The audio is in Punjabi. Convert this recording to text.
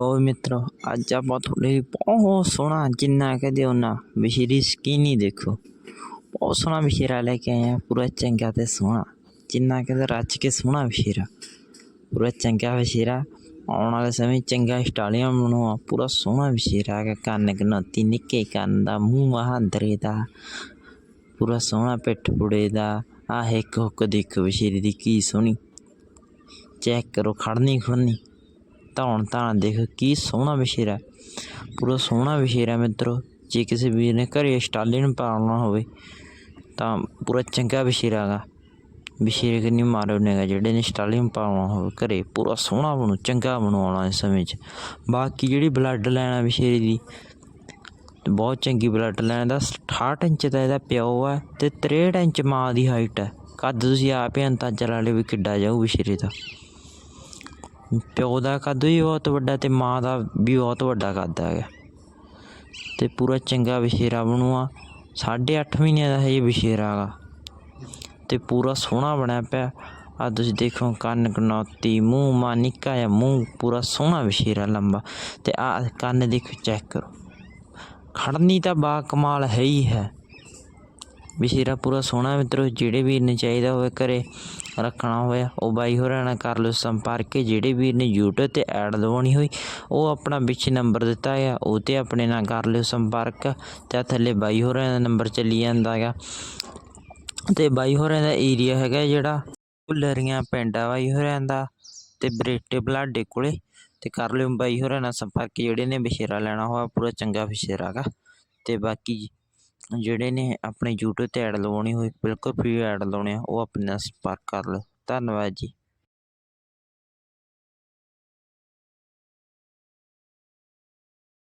ਓ ਮਿੱਤਰੋ, ਅੱਜ ਆਪਾਂ ਤੁਹਾਡੇ ਲਈ ਬਹੁਤ ਸੋਹਣਾ ਜਿੰਨਾ ਕਹਦੇ ਉਹਨਾਂ ਵਿਸ਼ੇਰੀ ਸਕੀਨੀ ਦੇਖੋ। ਬਹੁਤ ਸੋਹਣਾ ਵਿਸ਼ੇਰਾ ਲੈ ਕੇ ਆਏ ਆ, ਪੂਰਾ ਚੰਗਾ ਤੇ ਸੋਹਣਾ। ਜਿੰਨਾ ਕਹਦੇ ਰੱਜ ਕੇ ਸੋਹਣਾ ਵਿਸ਼ੇਰਾ ਪੂਰਾ ਚੰਗਾ ਵਿਸ਼ੇਰਾ ਆਉਣ ਵਾਲੇ ਸਮੇਂ ਚੰਗਾ ਸਟਾਲੀਆਂ ਬਣਾਉਣਾ, ਪੂਰਾ ਸੋਹਣਾ ਵਿਸ਼ੇਰਾ ਹੈਗਾ, ਕੰਨ ਕਨੋਤੀ ਨਿੱਕੇ ਕੰਨ ਦਾ, ਮੂੰਹ ਮਹਾਂਦਰੇ ਦਾ। ਪੂਰਾ ਸੋਹਣਾ ਪਿੱਠ ਪੁੜੇ ਦਾ, ਆਹ ਇੱਕ ਹੁੱਕ ਦੇਖੋ ਵਿਸ਼ੇਰੀ ਦੀ ਕੀ ਸੋਹਣੀ। ਚੈੱਕ ਕਰੋ, ਖੜਨੀ ਖੜਨੀ। ਧੌਣ ਧਾਣ ਦੇਖ ਕੀ ਸੋਹਣਾ ਵਿਸ਼ੇਰਾ ਪੂਰਾ ਸੋਹਣਾ ਵਿਸ਼ੇਰਾ ਮਿੱਤਰੋ। ਜੇ ਕਿਸੇ ਵੀਰ ਨੇ ਘਰੇ ਸਟਾਲੇ ਨੂੰ ਪਾਲਣਾ ਹੋਵੇ, ਤਾਂ ਪੂਰਾ ਚੰਗਾ ਵਿਸ਼ੇਰਾ ਗਾ ਵਿਸ਼ੇਰੇ ਕਿ ਨਹੀਂ ਮਾਰੋ ਨੇਗਾ ਜਿਹੜੇ ਨੇ ਸਟਾਲੇ ਨੂੰ ਪਾਲਣਾ ਹੋਵੇ ਘਰੇ। ਪੂਰਾ ਸੋਹਣਾ ਬਣੂ, ਚੰਗਾ ਬਣੂ ਆਉਣ ਵਾਲੇ ਸਮੇਂ 'ਚ। ਬਾਕੀ ਜਿਹੜੀ ਬਲੱਡ ਲੈਣਾ ਵਿਸ਼ੇਰੇ ਦੀ, ਬਹੁਤ ਚੰਗੀ ਬਲੱਡ ਲਾਈਨ ਦਾ 68 ਇੰਚ ਦਾ ਇਹਦਾ ਪਿਓ ਹੈ ਤੇ 63 ਇੰਚ ਮਾਂ ਦੀ ਹਾਈਟ ਹੈ ਕੱਦ ਤੁਸੀਂ ਆਪ ਹੀ ਅੰਦਾਜ਼ਾ ਲਾ ਲਿਓ ਵੀ ਕਿੱਡਾ ਜਾਊ ਵਿਸ਼ੇਰੇ ਦਾ। ਪਿਓ ਦਾ ਕੱਦ ਵੀ ਬਹੁਤ ਵੱਡਾ ਤੇ ਮਾਂ ਦਾ ਵੀ ਬਹੁਤ ਵੱਡਾ ਕੱਦ ਹੈਗਾ। ਤੇ ਪੂਰਾ ਚੰਗਾ ਵਿਸ਼ੇਰਾ ਬਣੂਆ। 8.5 ਮਹੀਨਿਆਂ ਦਾ ਹੈ ਇਹ ਵਿਸ਼ੇਰਾ ਹੈਗਾ। ਤੇ ਪੂਰਾ ਸੋਹਣਾ ਬਣਿਆ ਪਿਆ। ਆ ਤੁਸੀਂ ਦੇਖੋ ਕੰਨ ਕਨੌਤੀ, ਮੂੰਹ ਮਾ ਨਿੱਕਾ ਜਿਹਾ ਮੂੰਹ, ਪੂਰਾ ਸੋਹਣਾ ਵਿਸ਼ੇਰਾ ਲੰਬਾ। ਤੇ ਆ ਕੰਨ ਦੇਖੋ ਚੈੱਕ ਕਰੋ। ਖੜਨੀ ਤਾਂ ਬਾ ਕਮਾਲ ਹੈ ਹੀ ਹੈ। ਵਿਸ਼ੇਰਾ ਪੂਰਾ ਸੋਹਣਾ ਮਿੱਤਰੋ, ਜਿਹੜੇ ਵੀਰ ਨੇ ਚਾਹੀਦਾ ਹੋਵੇ ਘਰੇ ਰੱਖਣਾ ਹੋਇਆ ਉਹ ਬਾਈ ਹੋਰਾਂ ਨਾਲ ਕਰ ਲਓ ਸੰਪਰਕ। ਜਿਹੜੇ ਵੀਰ ਨੇ YouTube ਤੇ ਐਡ ਲਵਾਉਣੀ ਹੋਈ, ਉਹ ਆਪਣਾ ਵਿੱਚ ਨੰਬਰ ਦਿੱਤਾ ਹੈ ਉਹ ਤੇ ਆਪਣੇ ਨਾਲ ਕਰ ਲਿਓ ਸੰਪਰਕ। ਤੇ ਥੱਲੇ ਬਾਈ ਹੋਰਾਂ ਦਾ ਨੰਬਰ ਚੱਲੀ ਜਾਂਦਾ ਹੈਗਾ। ਤੇ ਬਾਈ ਹੋਰਾਂ ਦਾ ਏਰੀਆ ਹੈਗਾ ਜਿਹੜਾ ਭੁੱਲਰੀਆਂ ਪਿੰਡ ਆ ਬਾਈ ਹੋਰਾਂ ਦਾ, ਤੇ ਬਰੇਟੇ ਬਲਾਡੇ ਕੋਲੇ। ਤੇ ਕਰ ਲਿਓ ਬਾਈ ਹੋਰਾਂ ਨਾਲ ਸੰਪਰਕ, ਜਿਹੜੇ ਨੇ ਵਿਸ਼ੇਰਾ ਲੈਣਾ ਹੋਇਆ, ਪੂਰਾ ਚੰਗਾ ਵਿਸ਼ੇਰਾ ਗਾ ਤੇ ਬਾਕੀ ਜਿਹੜੇ ਨੇ ਆਪਣੇ ਯੂਟਿਊਬ ਤੇ ਐਡ ਲਵਾਉਣੀ ਹੋਈ ਬਿਲਕੁਲ ਫਰੀ ਐਡ ਲਾਉਣੇ ਆ, ਉਹ ਆਪਣੇ ਨਾਲ ਸੰਪਰਕ ਕਰ ਲਓ। ਧੰਨਵਾਦ ਜੀ।